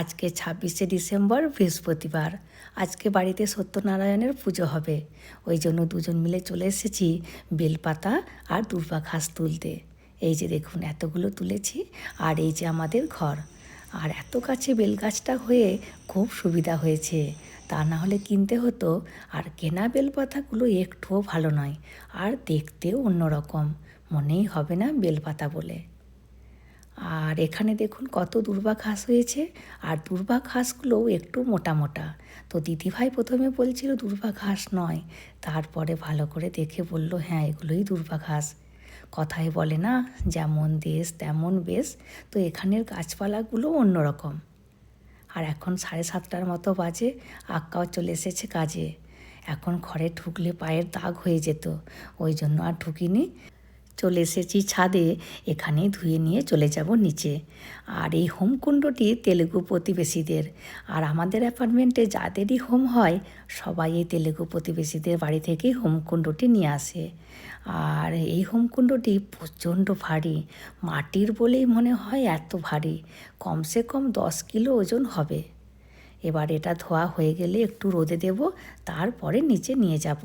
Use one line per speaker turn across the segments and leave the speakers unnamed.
আজকে ছাব্বিশে ডিসেম্বর বৃহস্পতিবার। আজকে বাড়িতে সত্যনারায়ণের পুজো হবে। ওই জন্য দুজন মিলে চলে এসেছি বেলপাতা আর দুর্বা ঘাস তুলতে। এই যে দেখুন, এতগুলো তুলেছি আর এই যে আমাদের ঘর। আর এত কাছে বেলগাছটা হয়ে খুব সুবিধা হয়েছে। তা না হলে কিনতে হতো। আর কেনা বেলপাতাগুলো একটুও ভালো নয়। আর দেখতেও অন্যরকম। মনেই হবে না বেলপাতা বলে। আর এখানে দেখুন কত দুর্বা ঘাস হয়েছে। আর দুর্বা ঘাসগুলোও একটু মোটা মোটা। তো দিদিভাই প্রথমে বলছিল দুর্বা ঘাস নয়। তারপরে ভালো করে দেখে বলল হ্যাঁ এগুলোই দুর্বা ঘাস কথায় বলে না, যেমন দেশ, তেমন বেশ। তো এখানের গাছপালাগুলো অন্যরকম আর এখন সাড়ে সাতটার মতো বাজে আক্কাও চলে এসেছে কাজে। এখন ঘরে ঢুকলে পায়ের দাগ হয়ে যেত। ওই জন্য আর ঢুকিনি। চলে এসেছি ছাদে। এখানেই ধুয়ে নিয়ে চলে যাব নিচে। আর এই হোমকুণ্ডটি তেলেগু প্রতিবেশীদের। আর আমাদের অ্যাপার্টমেন্টে যাদেরই হোম হয়, সবাই এই তেলেগু প্রতিবেশীদের বাড়ি থেকেই হোমকুণ্ডটি নিয়ে আসে। আর এই হোমকুণ্ডটি প্রচণ্ড ভারী। মাটির বলেই মনে হয় এত ভারী। কমসে কম দশ কিলো ওজন হবে। এবার এটা ধোয়া হয়ে গেলে একটু রোদে দেব, তারপরে নিচে নিয়ে যাব।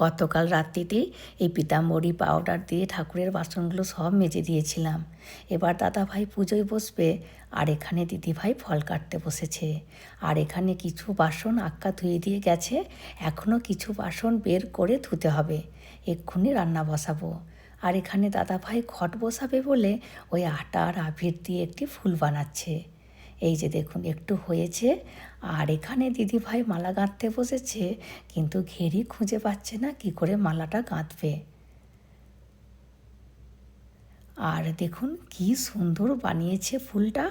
গতকাল রাত্রিতে এই পিতাম্বরী পাউডার দিয়ে ঠাকুরের বাসনগুলো সব মেজে দিয়েছিলাম। এবার দাদা ভাই পুজোয় বসবে, আর এখানে দিদিভাই ফল কাটতে বসেছে। আর এখানে কিছু বাসন আক্কা ধুয়ে দিয়ে গেছে এখনও কিছু বাসন বের করে ধুতে হবে। এক্ষুনি রান্না বসাবো। আর এখানে দাদা ভাই ঘট বসাবে বলে ওই আটা আর আবির দিয়ে একটি ফুল বানাচ্ছে। এই যে দেখুন, একটু হয়েছে। আর এখানে দিদিভাই মালা গাঁথতে বসেছে, কিন্তু ঘেরি খুঁজে পাচ্ছে না, কি করে মালাটা গাঁথবে? আর দেখুন, কি সুন্দর বানিয়েছে ফুলটা।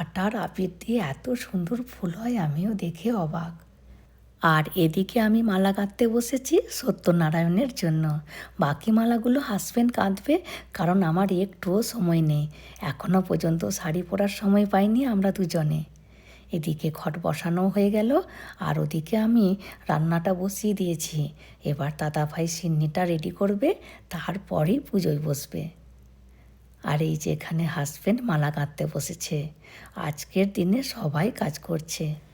আটার আবির দিয়ে এত সুন্দর ফুল হয়, আমিও দেখে অবাক। আর এদিকে আমি মালা কাঁদতে বসেছি সত্যনারায়ণের জন্য। বাকি মালাগুলো হাসবেন্ড কাঁদবে, কারণ আমার একটুও সময় নেই। এখনও পর্যন্ত শাড়ি পরার সময় পাইনি আমরা দুজনে। এদিকে ঘট বসানো হয়ে গেল, আর ওদিকে আমি রান্নাটা বসিয়ে দিয়েছি। এবার দাদা ভাই সিন্নিটা রেডি করবে, তারপরেই পুজোয় বসবে। আর এই যে এখানে মালা কাঁদতে বসেছে, আজকের দিনে সবাই কাজ করছে।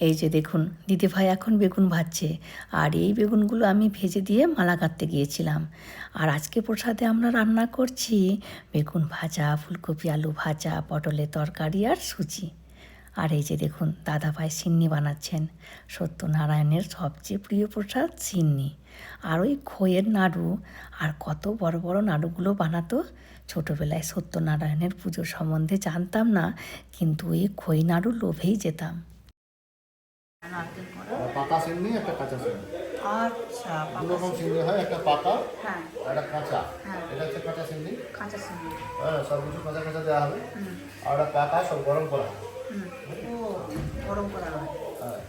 এই যে দেখুন দিদিভাই এখন বেগুন ভাজছে। আর এই বেগুনগুলো আমি ভেজে দিয়ে মালা কাটতে গিয়েছিলাম। আর আজকে প্রসাদে আমরা রান্না করছি বেগুন ভাজা, ফুলকপি আলু ভাজা, পটলের তরকারি আর সুজি। আর এই যে দেখুন দাদাভাই সিন্নি বানাচ্ছেন। সত্যনারায়ণের সবচেয়ে প্রিয় প্রসাদ সিন্নি। আর ওই খইয়ের নাড়ু, আর কত বড় বড় নাড়ুগুলো বানাতো। ছোটোবেলায় সত্যনারায়ণের পুজো সম্বন্ধে জানতাম না, কিন্তু এই খই নাড়ু লোভেই যেতাম।
পাকা সিন্নি একটা কাঁচা সিন্নি।
আচ্ছা
দু রকম সিন্নি। হয় একটা পাকা
হ্যাঁ।
একটা কাঁচা।
হ্যাঁ।
এটা হচ্ছে কাঁচা সিন্নি।
কাঁচা সিন্নি।
হ্যাঁ সব কিছু কাঁচা কাঁচা দেওয়া হবে। আর একটা পাকা সব গরম করা
ও গরম করা হয়।
হ্যাঁ।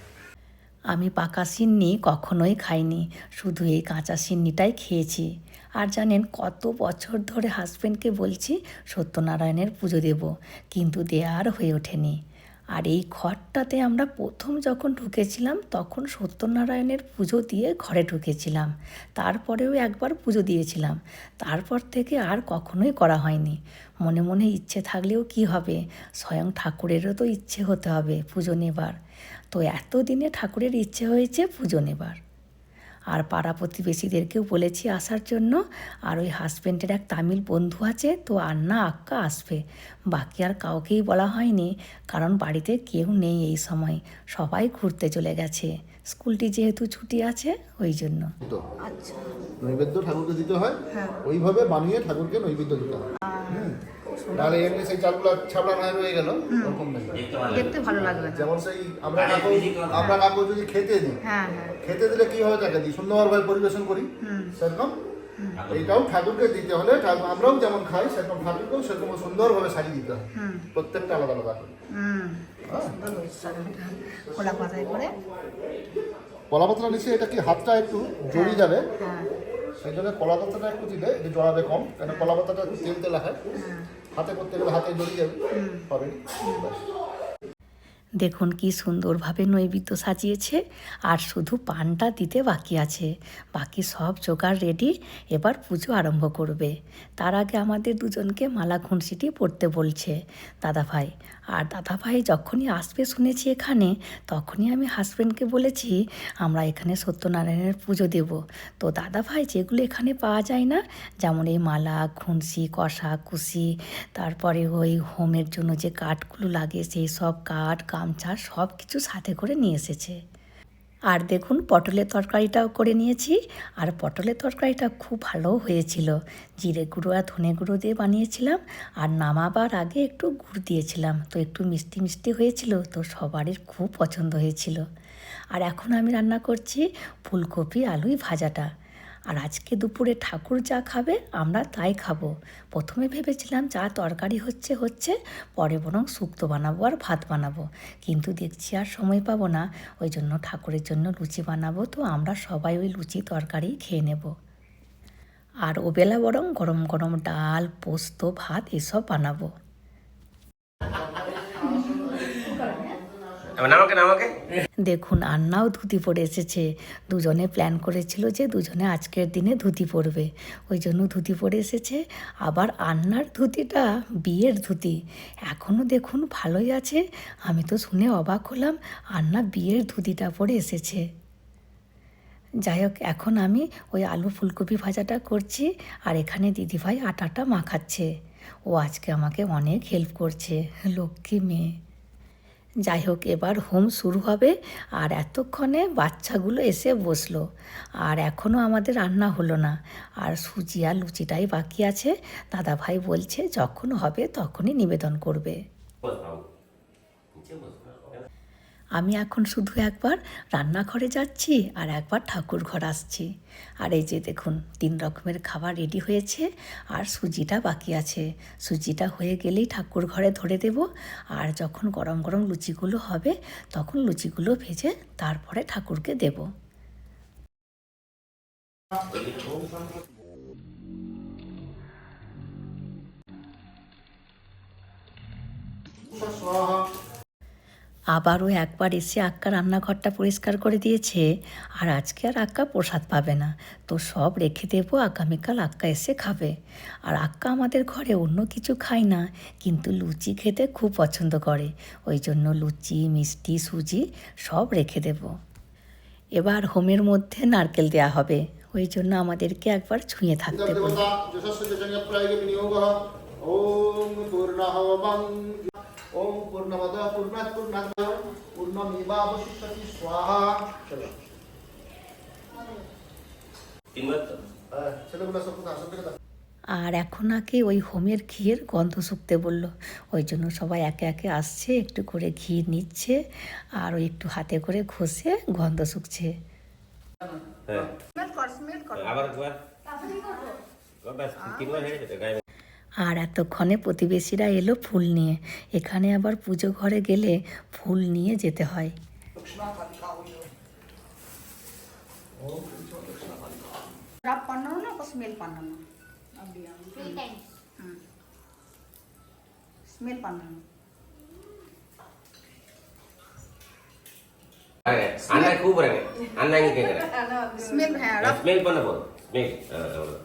আমি পাকা সিন্নি কখনোই খাইনি শুধু এই কাঁচা সিন্নিটাই খেয়েছি। আর জানেন কত বছর ধরে হাজব্যান্ডকে বলছি সত্যনারায়ণের পুজো দেব কিন্তু দেয়া আর হয়ে ওঠেনি। আর এই ঘরটাতে আমরা প্রথম যখন ঢুকেছিলাম, তখন সত্যনারায়ণের পুজো দিয়ে ঘরে ঢুকেছিলাম। তারপরেও একবার পুজো দিয়েছিলাম। তারপর থেকে আর কখনোই করা হয়নি। মনে মনে ইচ্ছে থাকলেও কি হবে? স্বয়ং ঠাকুরেরও তো ইচ্ছে হতে হবে পুজো নেবার। তো এতদিনে ঠাকুরের ইচ্ছে হয়েছে পুজো নেবার। আর পাড়া প্রতিবেশীদেরকেও বলেছি আসার জন্য। আর ওই হাজব্যান্ডের এক তামিল বন্ধু আছে, তো আন্না আক্কা আসবে। বাকি আর কাউকেই বলা হয়নি, কারণ বাড়িতে কেউ নেই এই সময়। সবাই ঘুরতে চলে গেছে। স্কুলটি যেহেতু ছুটি আছে ওই জন্য।
তো
আচ্ছা।
নৈবেদ্য ঠাকুরকে দিতে হয়
হ্যাঁ।
ওইভাবে বানিয়ে ঠাকুরকে নৈবেদ্য দিতে হয়। হুম। নাহলে এমনি সেই চালগুলো ছাপড়া না রয়ে গেল ওরকম নেই।
দেখতে ভালো লাগবে
যেমন সেই আমরা কাকু আমরা কাকু যদি খেতে দিই
হ্যাঁ হ্যাঁ।
খেতে দিলে কি হয় তাকে দিই? সুন্দরভাবে পরিবেশন করি সেরকম। এইটাও ঠাকুরকে দিতে হলে আমরাও যেমন খাই সেরকম ঠাকুরকেও সেরকম সুন্দরভাবে সাজিয়ে দিতে হয়। প্রত্যেকটা আলাদা আলাদা করে।
হুম।
হ্যাঁ
খোলা পাতায় করে
কলা পাতাটা নিচে এটা কি হাতটা একটু জড়ি যাবে?
হ্যাঁ।
সেই জন্য কলা পাতাটা একটু দিলে একটু জড়াবে কম কেন কলা পাতাটা একটু তেল তেল হয়। হাতে করতে গেলে হাতে জড়িয়ে যাবে। হবে।
দেখুন কি সুন্দরভাবে নৈবেদ্য সাজিয়েছে, আর শুধু পানটা দিতে বাকি আছে। বাকি সব জোগাড় রেডি এবার পুজো আরম্ভ করবে। তার আগে আমাদের দুজনকে মালা খুনসিটি পড়তে বলছে। দাদাভাই, আর দাদাভাই যখনই আসবে শুনেছি এখানে, তখনই আমি হাজব্যান্ডকে বলেছি, আমরা এখানে সত্যনারায়ণের পুজো দেব। তো দাদাভাই, যেগুলো এখানে পাওয়া যায় না, যেমন এই মালা খুনসি কষা, কুশি, তারপরে ওই হোমের জন্য যে কাঠগুলো লাগে, সেই সব কাঠ গামছা সব কিছু সাথে করে নিয়ে এসেছে। আর দেখুন, পটলের তরকারিটাও করে নিয়েছি। আর পটলের তরকারিটা খুব ভালো হয়েছিল। জিরে গুঁড়ো আর ধনে গুঁড়ো দিয়ে বানিয়েছিলাম। আর নামাবার আগে একটু গুড় দিয়েছিলাম। তো একটু মিষ্টি মিষ্টি হয়েছিল, তো সবারই খুব পছন্দ হয়েছিল। আর এখন আমি রান্না করছি ফুলকপি আলুই ভাজাটা। আর আজকে দুপুরে ঠাকুর যা খাবে, আমরা তাই খাব। প্রথমে ভেবেছিলাম যা তরকারি হচ্ছে হচ্ছে, পরে বরং শুক্তো বানাবো আর ভাত বানাবো। কিন্তু দেখছি আর সময় পাবো না, ওই জন্য ঠাকুরের জন্য লুচি বানাবো, তো আমরা সবাই ওই লুচি তরকারি খেয়ে নেব। আর ওবেলা বরং গরম গরম ডাল, পোস্ত, ভাত এসব বানাবো। দেখুন, আন্নাও ধুতি পরে এসেছে। দুজনে প্ল্যান করেছিল যে দুজনে আজকের দিনে ধুতি পরবে। ওই জন্য ধুতি পরে এসেছে। আবার আন্নার ধুতিটা বিয়ের ধুতি। এখনও দেখুন ভালোই আছে। আমি তো শুনে অবাক হলাম, আন্না বিয়ের ধুতিটা পরে এসেছে। যাই হোক, এখন আমি ওই আলু ফুলকপি ভাজাটা করছি, আর এখানে দিদিভাই আটাটা মাখাচ্ছে। ও আজকে আমাকে অনেক হেল্প করছে, লক্ষ্মী মেয়ে। যাই হোক, এবার হোম শুরু হবে। আর এতক্ষণে বাচ্চাগুলো এসে বসল। আর এখনও আমাদের রান্না হলো না। আর সুজি আর লুচিটাই বাকি আছে। দাদা ভাই বলছে, যখন হবে তখনই নিবেদন করবে
বস বাবু নিচে বস না
আমি এখন শুধু একবার রান্নাঘরে যাচ্ছি আর একবার ঠাকুর ঘর আসছি। আর এই যে দেখুন, তিন রকমের খাবার রেডি হয়েছে আর সুজিটা বাকি আছে। সুজিটা হয়ে গেলেই ঠাকুর ঘরে ধরে দেব। আর যখন গরম গরম লুচিগুলো হবে, তখন লুচিগুলো ভেজে তারপরে ঠাকুরকে দেব।
স্বাহা।
আবারও একবার এসে আক্কা রান্নাঘরটা পরিষ্কার করে দিয়েছে আর আজকে আর আক্কা প্রসাদ পাবে না তো সব রেখে দেবো আগামীকাল আক্কা এসে খাবে আর আক্কা আমাদের ঘরে অন্য কিছু খায় না কিন্তু লুচি খেতে খুব পছন্দ করে ওই জন্য লুচি মিষ্টি সুজি সব রেখে দেব এবার হোমের মধ্যে নারকেল দেওয়া হবে ওই জন্য আমাদেরকে একবার ছুঁয়ে থাকতে
ওম পূর্ণমদ পূর্ণাৎ পূর্ণাৎ পূর্ণমেবাবশিষ্যতি স্বাহা। চলো।
তিনবার তো।
হ্যাঁ, ছেলেগুলো সব কথা আসবে
আর এখন আগে ওই হোমের ঘিয়ের গন্ধ শুকতে বলল। ওই জন্য সবাই একে একে আসছে একটু করে ঘি নিচ্ছে আর ওই একটু হাতে করে ঘষে গন্ধ শুকছে। আর এতক্ষণে প্রতিবেশীরা এলো ফুল নিয়ে। এখানে আবার পুজো ঘরে গেলে ফুল নিয়ে যেতে হয়।
খুব রাগে। আন্না
স্মেল হ্যাঁ
স্মেল পান্না বল। স্মেল হ্যাঁ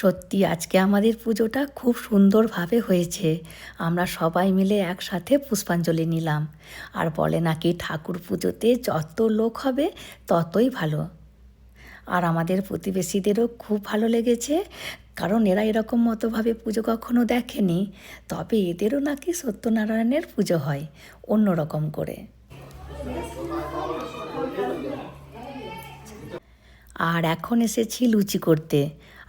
সত্যি আজকে আমাদের পুজোটা খুব সুন্দরভাবে হয়েছে। আমরা সবাই মিলে একসাথে পুষ্পাঞ্জলি নিলাম। আর বলে নাকি ঠাকুর পুজোতে যত লোক হবে ততই ভালো। আর আমাদের প্রতিবেশীদেরও খুব ভালো লেগেছে। কারণ এরা এরকম মতোভাবে পুজো কখনো দেখেনি। তবে এদেরও নাকি সত্যনারায়ণের পুজো হয় অন্য রকম করে। আর এখন এসেছি লুচি করতে।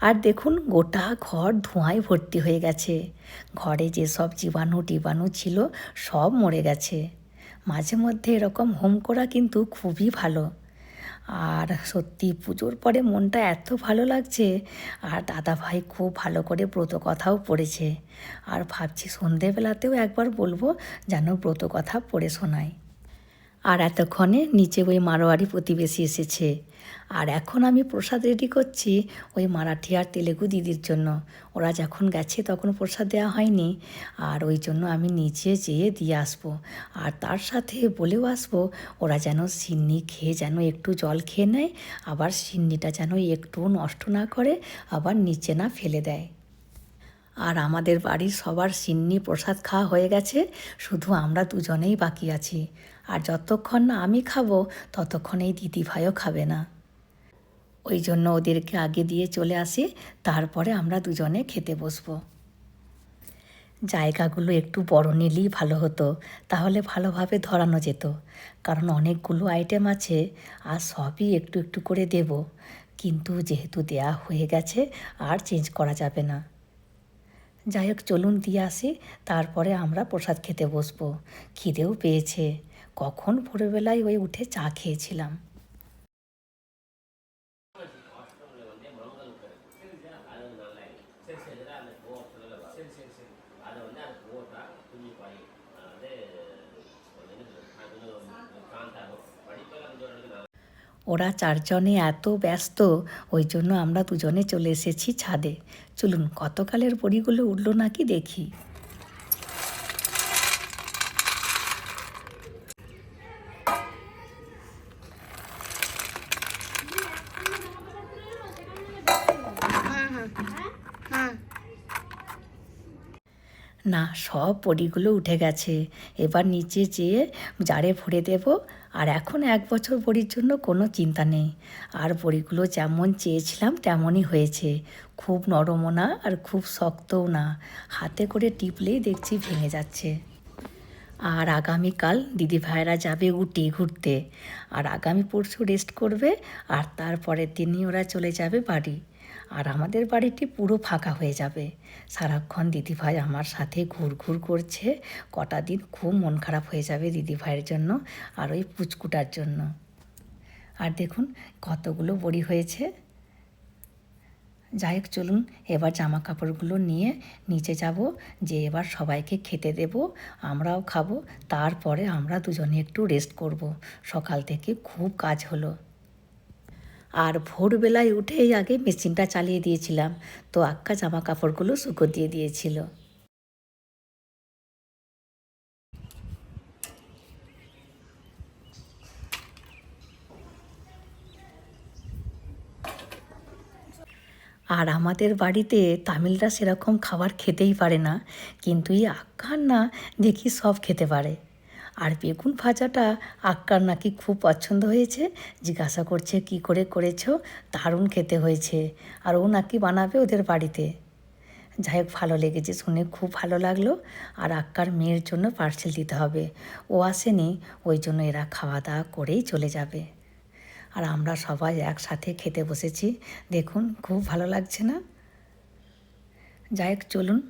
আর দেখুন, গোটা ঘর ধোঁয়ায় ভর্তি হয়ে গেছে। ঘরে যেসব জীবাণু টিবাণু ছিল, সব মরে গেছে। মাঝে মধ্যে এরকম হোম করা কিন্তু খুবই ভালো। আর সত্যি, পুজোর পরে মনটা এত ভালো লাগছে, আর দাদা ভাই খুব ভালো করে ব্রত কথাও পড়েছে। আর ভাবছি সন্ধেবেলাতেও একবার বলব, যেন ব্রত কথা পড়ে শোনায়। আর এতক্ষণে নিচে ওই মারোয়ারি প্রতিবেশী এসেছে। আর এখন আমি প্রসাদ রেডি করছি ওই মারাঠি আর তেলেগু দিদির জন্য। ওরা যখন গেছে তখন প্রসাদ দেওয়া হয়নি। আর ওই জন্য আমি নিচে যেয়ে দিয়ে আসব। আর তার সাথে বলেও আসব, ওরা যেন সিন্নি খেয়ে যেন একটু জল খেয়ে নেয়, আবার সিন্নিটা যেন একটুও নষ্ট না করে, আবার নিচে না ফেলে দেয়। আর আমাদের বাড়ির সবার সিন্নি প্রসাদ খাওয়া হয়ে গেছে, শুধু আমরা দুজনেই বাকি আছি। আর যতক্ষণ না আমি খাব, ততক্ষণ এই দিদিভাইও খাবে না। ওই জন্য ওদেরকে আগে দিয়ে চলে আসি, তারপরে আমরা দুজনে খেতে বসবো। জায়গাগুলো একটু বড় নিলেই ভালো হতো, তাহলে ভালোভাবে ধরানো যেত। কারণ অনেকগুলো আইটেম আছে, আর সবই একটু একটু করে দেব। কিন্তু যেহেতু দেয়া হয়ে গেছে, আর চেঞ্জ করা যাবে না। যাই হোক, চলুন দিয়ে আসি, তারপরে আমরা প্রসাদ খেতে বসবো। খিদেও পেয়েছে। কখন ভোরবেলায় ওই উঠে চা খেয়েছিলাম। ওরা চারজনে এত ব্যস্ত, ওই জন্য আমরা দুজনে চলে এসেছি ছাদে। চলুন, কতকালের বড়িগুলো উঠল নাকি দেখি। না, সব বড়িগুলো উঠে গেছে। এবার নিচে যেয়ে জারে ভরে দেব। আর এখন এক বছর বড়ির জন্য কোনো চিন্তা নেই। আর বড়িগুলো যেমন চেয়েছিলাম, তেমনই হয়েছে। খুব নরমও না আর খুব শক্তও না। হাতে করে টিপলেই দেখছি ভেঙে যাচ্ছে। আর আগামীকাল দিদি ভাইরা যাবে উটি ঘুরতে। আর আগামী পরশু রেস্ট করবে। আর তারপরের দিনই ওরা চলে যাবে বাড়ি। আর আমাদের বাড়িটি পুরো ফাঁকা হয়ে যাবে। সারাক্ষণ দিদিভাই আমার সাথে ঘুর ঘুর করছে। কটা দিন খুব মন খারাপ হয়ে যাবে দিদিভাইয়ের জন্য আর ওই পুচকুটার জন্য। আর দেখুন কতগুলো বড়ি হয়েছে। যাই হোক, চলুন এবার জামা কাপড়গুলো নিয়ে নিচে যাব, যে এবার সবাইকে খেতে দেব, আমরাও খাব, তারপরে আমরা দুজনে একটু রেস্ট করব। সকাল থেকে খুব কাজ হলো। আর ভোরবেলায় উঠেই আগে মেশিনটা চালিয়ে দিয়েছিলাম। তো আক্কা জামা কাপড়গুলো শুকো দিয়ে দিয়েছিল। আর আমাদের বাড়িতে তামিলরা সেরকম খাবার খেতেই পারে না। কিন্তু এই আক্কার না দেখি সব খেতে পারে। আর বেগুন ভাজাটা আক্কার নাকি খুব পছন্দ হয়েছে। জিজ্ঞাসা করছে, কি করে করেছ? দারুণ খেতে হয়েছে। আর ও নাকি বানাবে ওদের বাড়িতে। যাই হোক, ভালো লেগেছে শুনে, খুব ভালো লাগল। আর আক্কার মেয়ের জন্য পার্সেল দিতে হবে। ও আসেনি, ওই জন্য এরা খাওয়া দাওয়া করেই চলে যাবে। আর আমরা সবাই একসাথে খেতে বসেছি। দেখুন, খুব ভালো লাগছে না? যাই হোক, চলুন।